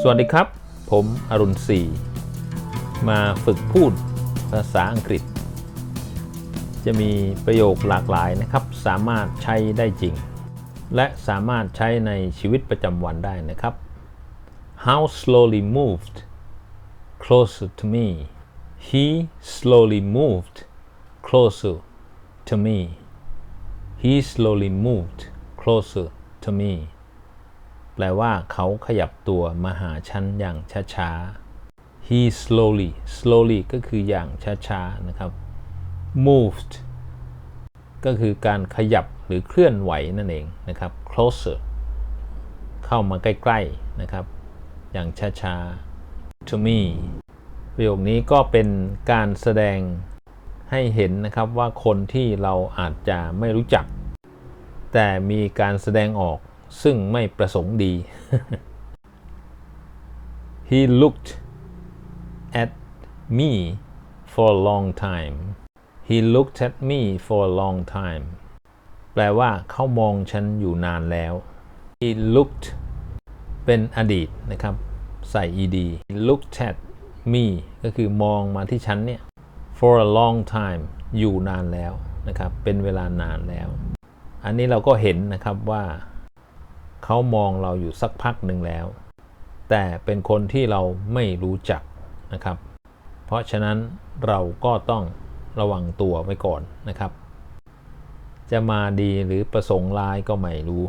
สวัสดีครับ ผมอรุณศรีมาฝึกพูดภาษาอังกฤษ จะมีประโยคหลากหลายนะครับ สามารถใช้ได้จริง และสามารถใช้ในชีวิตประจำวันได้นะครับ How slowly moved closer to me he slowly moved closer to me he slowly moved closer to me แปลว่าเขาขยับตัวมาหาฉันอย่างช้าๆ he slowly slowly ก็คืออย่างช้าๆนะครับ moved ก็คือการขยับหรือเคลื่อนไหวนั่นเองนะครับ closer เข้ามาใกล้ๆนะครับ อย่างช้าๆ to me ประโยคนี้ก็เป็นการแสดงให้เห็นนะครับว่าคนที่เราอาจจะไม่รู้จัก แต่มีการแสดงออก ซึ่งไม่ประสงค์ดี He looked at me for a long time He looked at me for a long time แปลว่าเขามองฉันอยู่นานแล้ว He looked เป็นอดีตนะครับ ใส่ ed He looked at me ก็คือมองมาที่ฉันเนี่ย for a long time อยู่นานแล้วนะครับ เป็นเวลานานแล้ว อันนี้เราก็เห็นนะครับว่า เขามองเราอยู่สักพักหนึ่งแล้ว แต่เป็นคนที่เราไม่รู้จักนะครับ เพราะฉะนั้นเราก็ต้องระวังตัวไว้ก่อนนะครับ จะมาดีหรือประสงค์ร้ายก็ไม่รู้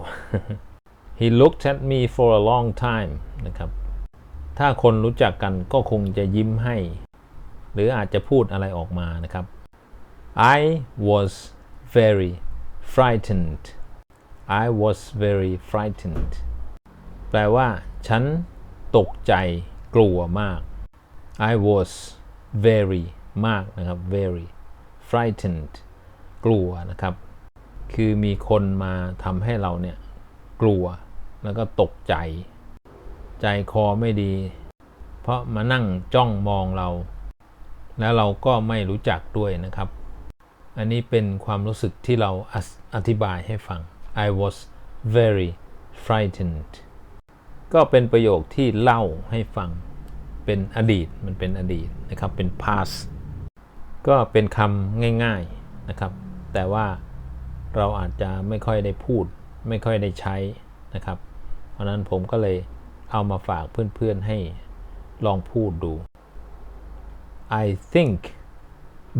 He looked at me for a long time นะครับ ถ้าคนรู้จักกันก็คงจะยิ้มให้ หรืออาจจะพูดอะไรออกมานะครับ I was very frightened I was very frightened แปลว่า ฉันตกใจกลัวมาก I was very มากนะครับ very frightened กลัวนะครับ คือมีคนมาทำให้เราเนี่ยกลัวแล้วก็ตกใจ ใจคอไม่ดี เพราะมานั่งจ้องมองเรา แล้วเราก็ไม่รู้จักด้วยนะครับ อันนี้เป็นความรู้สึกที่เราอธิอธิบายให้ฟัง I was very frightened ก็เป็นประโยคที่เล่าให้ฟังเป็นอดีตมันเป็นอดีตนะครับเป็น past ก็เป็นคำง่ายๆนะครับ แต่ว่าเราอาจจะไม่ค่อยได้พูด ไม่ค่อยได้ใช้นะครับ เพราะนั้นผมก็เลยเอามาฝากเพื่อนๆให้ลองพูดดู I think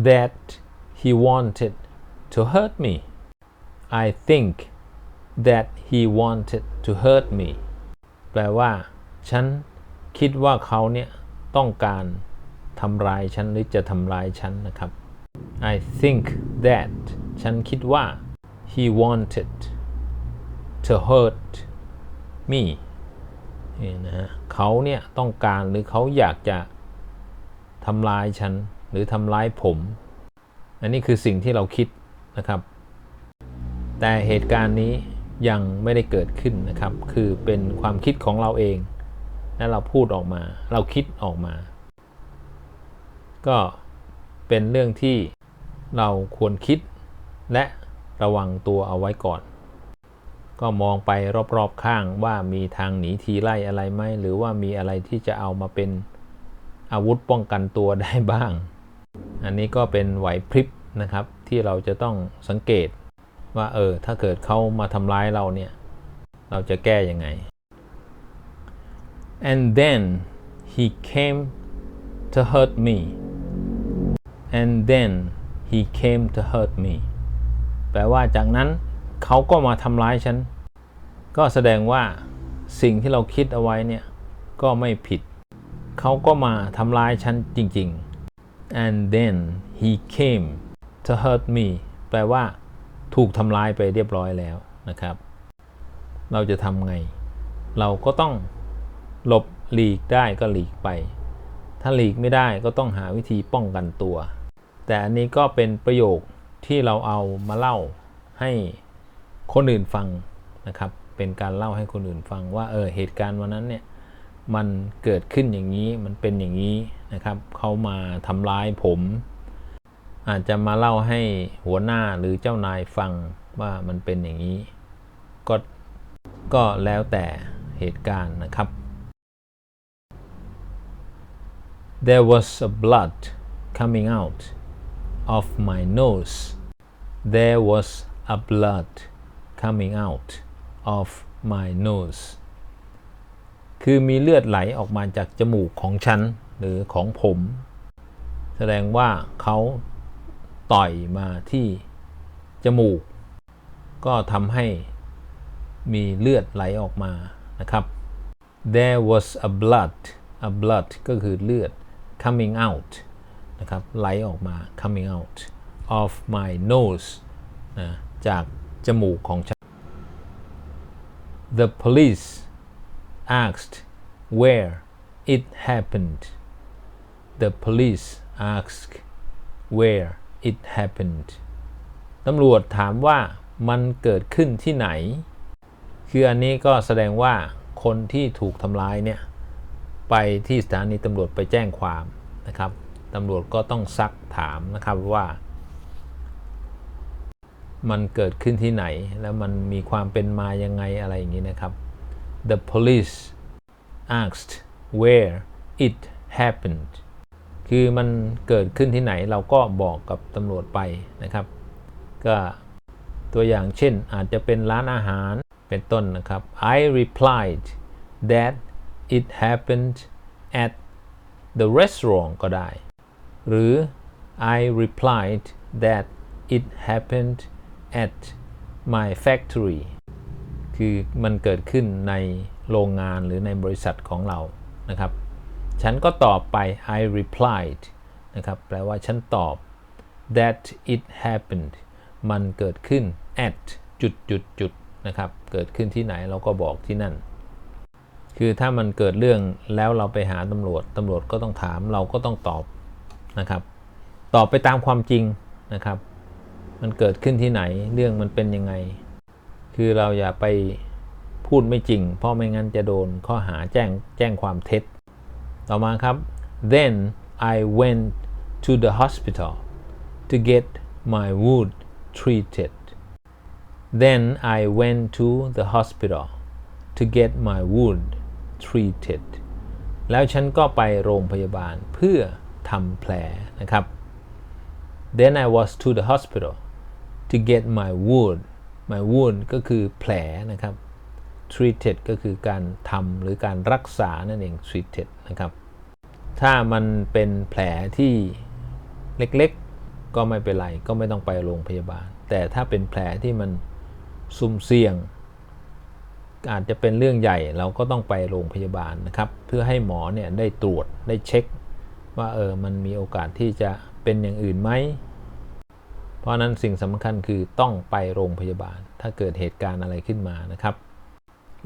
that he wanted to hurt me I think that he wanted to hurt me แปลว่า ฉันคิดว่าเขาเนี่ยต้องการทำร้ายฉันหรือจะทำร้ายฉันนะครับ I think that ฉันคิดว่า he wanted to hurt me นี่นะฮะเขาเนี่ยต้องการหรือเขาอยากจะทำร้ายฉันหรือทำร้ายผม อันนี้คือสิ่งที่เราคิดนะครับ แต่เหตุการณ์นี้ ยังไม่ได้เกิดขึ้นนะครับ คือเป็นความคิดของเราเองและเราพูดออกมา เราคิดออกมา ก็เป็นเรื่องที่เราควรคิดและระวังตัวเอาไว้ก่อน ก็มองไปรอบๆข้างว่ามีทางหนีทีไล่อะไรไหมหรือว่ามีอะไรที่จะเอามาเป็นอาวุธป้องกันตัวได้บ้าง อันนี้ก็เป็นไหวพริบนะครับที่เราจะต้องสังเกต ว่าเออถ้าเกิดเขามาทำร้ายเราเนี่ย เราจะแก้ยังไง and then he came to hurt me and then he came to hurt me แปลว่าจากนั้นเขาก็มาทำร้ายฉัน ก็แสดงว่าสิ่งที่เราคิดเอาไว้เนี่ย ก็ไม่ผิด เขาก็มาทำร้ายฉันจริง ๆ and then he came to hurt me แปลว่า ถูกทำร้ายไปเรียบร้อยแล้วนะครับ เราจะทำไง เราก็ต้องหลบหลีกได้ก็หลีกไป ถ้าหลีกไม่ได้ก็ต้องหาวิธีป้องกันตัว แต่อันนี้ก็เป็นประโยคที่เราเอามาเล่าให้คนอื่นฟังนะครับ เป็นการเล่าให้คนอื่นฟังว่าเออเหตุการณ์วันนั้นเนี่ยมันเกิดขึ้นอย่างนี้มันเป็นอย่างนี้นะครับเขามาทำร้ายผม อาจจะมาเล่าให้หัวหน้าหรือเจ้านายฟังว่ามันเป็นอย่างนี้ ก็ก็แล้วแต่เหตุการณ์นะครับ There was a blood coming out of my nose There was a blood coming out of my nose คือมีเลือดไหลออกมาจากจมูกของฉันหรือของผม แสดงว่าเขา ต่อยมาที่จมูก ก็ทำให้มีเลือดไหลออกมานะครับ there was a blood a blood ก็คือเลือด coming out นะครับไหลออกมา coming out of my nose นะจากจมูกของฉัน the police asked where it happened the police asked where it happened ตำรวจถามว่ามันเกิดขึ้นที่ไหน คืออันนี้ก็แสดงว่าคนที่ถูกทำร้ายเนี่ย ไปที่สถานีตำรวจไปแจ้งความนะครับตำรวจก็ต้องซักถามนะครับว่า มันเกิดขึ้นที่ไหน แล้วมันมีความเป็นมายังไงอะไรอย่างนี้นะครับ The police asked where it happened คือมันเกิดขึ้นที่ไหนเราก็บอกกับตำรวจไปนะครับ ก็ตัวอย่างเช่นอาจจะเป็นร้านอาหารเป็นต้นนะครับ I replied that it happened at the restaurant ก็ได้ หรือ I replied that it happened at my factory คือมันเกิดขึ้นในโรงงานหรือในบริษัทของเรานะครับ ฉันก็ตอบไป I replied นะครับแปลว่าฉันตอบ that it happened มันเกิดขึ้น at จุดจุดจุดนะครับ เกิดขึ้นที่ไหนเราก็บอกที่นั่น คือถ้ามันเกิดเรื่องแล้วเราไปหาตำรวจตำรวจก็ต้องถามเราก็ต้องตอบนะครับ ตอบไปตามความจริงนะครับ มันเกิดขึ้นที่ไหนเรื่องมันเป็นยังไง คือเราอย่าไปพูดไม่จริง เพราะไม่งั้นจะโดนข้อหาแจ้งแจ้งความเท็จ ต่อมาครับ then I went to the hospital to get my wound treated then I went to the hospital to get my wound treated แล้วฉันก็ไปโรงพยาบาลเพื่อทำแผลนะครับ then I was to the hospital to get my wound my wound ก็คือแผลนะครับ treated ก็คือการทำหรือการรักษานั่นเอง treated นะครับ ถ้ามันเป็นแผลที่เล็กๆ ก็ไม่เป็นไร ก็ไม่ต้องไปโรงพยาบาล แต่ถ้าเป็นแผลที่มันซุ่มเสี่ยง อาจจะเป็นเรื่องใหญ่เราก็ต้องไปโรงพยาบาลนะครับ เพื่อให้หมอเนี่ยได้ตรวจได้เช็ค ว่าเออมันมีโอกาสที่จะเป็นอย่างอื่นไหมเพราะนั้นสิ่งสำคัญคือต้องไปโรงพยาบาล ถ้าเกิดเหตุการณ์อะไรขึ้นมานะครับ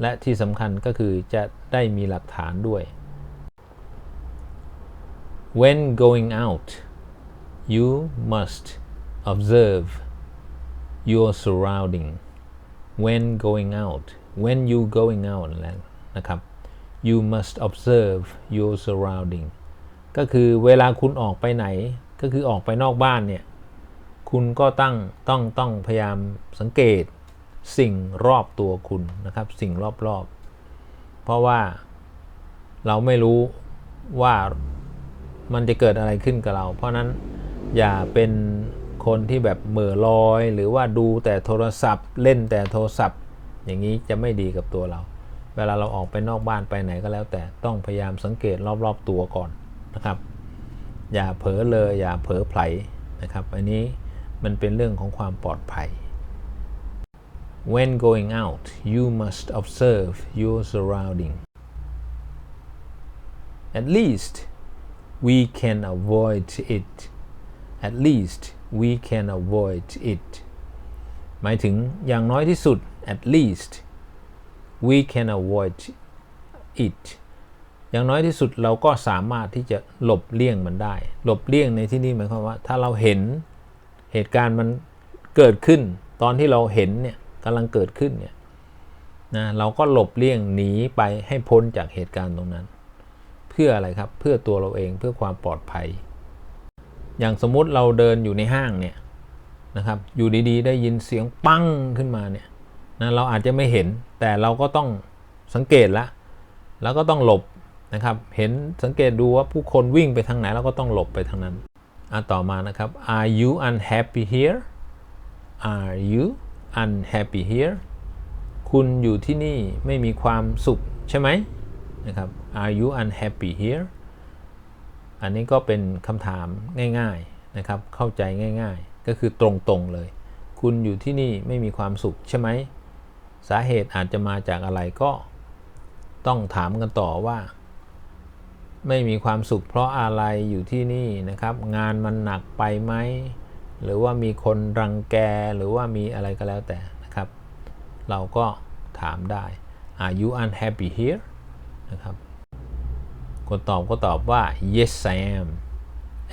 และที่สำคัญก็คือจะได้มีหลักฐานด้วย when going out you must observe your surrounding when going out when you going out แล้วนะครับ you must observe your surrounding ก็คือเวลาคุณออกไปไหนก็คือออกไปนอกบ้านเนี่ย คุณก็ตั้งต้องต้องพยายามสังเกต สิ่งรอบตัวคุณนะครับ สิ่งรอบๆ เพราะว่าเราไม่รู้ว่ามันจะเกิดอะไรขึ้นกับเรา เพราะนั้นอย่าเป็นคนที่แบบเหม่อลอย หรือว่าดูแต่โทรศัพท์ เล่นแต่โทรศัพท์ อย่างนี้จะไม่ดีกับตัวเรา เวลาเราออกไปนอกบ้านไปไหนก็แล้ว แต่ต้องพยายามสังเกตรอบๆตัวก่อนนะครับ อย่าเผลอเลยอย่าเผลอไผลนะครับ อันนี้มันเป็นเรื่องของความปลอดภัย When going out you must observe your surrounding at least we can avoid it at least we can avoid it หมายถึงอย่างน้อยที่สุด at least we can avoid it อย่างน้อยที่สุดเราก็สามารถที่จะหลบเลี่ยงมันได้ หลบเลี่ยงในที่นี้หมายความว่า ถ้าเราเห็นเหตุการณ์มันเกิดขึ้น ตอนที่เราเห็นเนี่ย กำลังเกิดขึ้นเนี่ยนะเราก็หลบเลี่ยงหนีไปให้พ้นจากเหตุการณ์ตรงนั้น เพื่ออะไรครับเพื่อตัวเราเองเพื่อความปลอดภัย อย่างสมมุติเราเดินอยู่ในห้างเนี่ยนะครับอยู่ดีๆ ได้ยินเสียงปังขึ้นมาเนี่ยนะเราอาจจะไม่เห็นแต่เราก็ต้องสังเกตละแล้วก็ต้องหลบนะครับ เห็นสังเกตดูว่าผู้คนวิ่งไปทางไหนเราก็ต้องหลบไปทางนั้นอะต่อมานะครับ are you unhappy here are you unhappy here คุณอยู่ที่นี่ไม่มีความสุขใช่ไหมนะครับ are you unhappy here อันนี้ก็เป็นคำถามง่ายๆนะครับ เข้าใจง่ายๆ ก็คือตรงๆเลย คุณอยู่ที่นี่ไม่มีความสุขใช่ไหม สาเหตุอาจจะมาจากอะไรก็ต้องถามกันต่อว่า ไม่มีความสุขเพราะอะไรอยู่ที่นี่นะครับ งานมันหนักไปไหม หรือว่ามีคนรังแกหรือว่ามีอะไรก็แล้วแต่นะครับ เราก็ถามได้ Are you unhappy here นะครับคนตอบก็ตอบว่า yes I am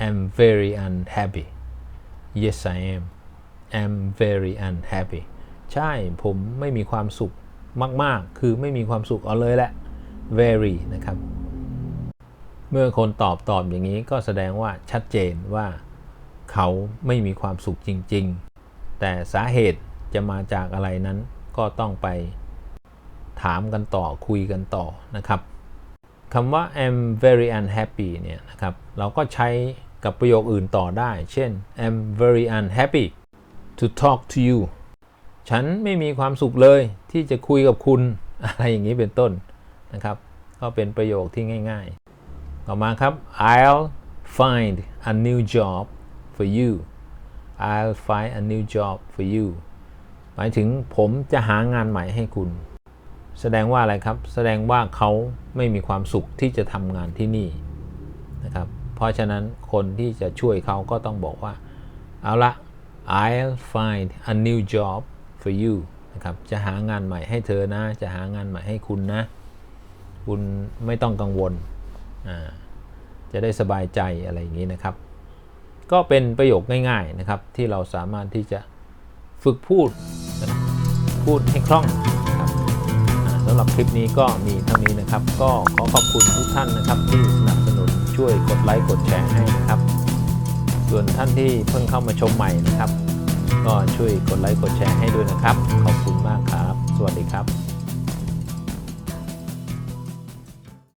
I'm very unhappy yes I am I'm very unhappy ใช่ผมไม่มีความสุขมาก ๆ คือไม่มีความสุขเอาเลยแหละ very นะครับ เมื่อคนตอบตอบอย่างนี้ก็แสดงว่าชัดเจนว่า เขาไม่มีความสุขจริง ๆ แต่สาเหตุจะมาจากอะไรนั้นก็ต้องไปถามกันต่อคุยกันต่อนะครับคำว่า I'm very unhappy เนี่ยนะครับเราก็ใช้กับประโยคอื่นต่อได้ เช่น I'm very unhappy to talk to you ฉันไม่มีความสุขเลยที่จะคุยกับคุณอะไรอย่างนี้เป็นต้นนะครับ ก็เป็นประโยคที่ง่ายๆ ต่อมาครับ I'll find a new job for you I'll find a new job for you หมายถึงผมจะหางานใหม่ให้คุณ แสดงว่าอะไรครับ แสดงว่าเขาไม่มีความสุขที่จะทำงานที่นี่นะครับ เพราะฉะนั้นคนที่จะช่วยเขาก็ต้องบอกว่า เอาละ I'll find a new job for you นะครับ จะหางานใหม่ให้เธอนะ จะหางานใหม่ให้คุณนะ คุณไม่ต้องกังวล จะได้สบายใจอะไรอย่างนี้นะครับ ก็เป็นประโยคง่ายๆนะครับ ที่เราสามารถที่จะฝึกพูดพูดให้คล่องนะครับสำหรับคลิปนี้ก็มีเท่านี้นะครับ ก็ขอขอบคุณทุกท่านนะครับที่สนับสนุนช่วยกดไลค์กดแชร์ให้นะครับ ส่วนท่านที่เพิ่งเข้ามาชมใหม่นะครับ ก็ช่วยกดไลค์กดแชร์ให้ด้วยนะครับ ขอบคุณมากครับ สวัสดีครับ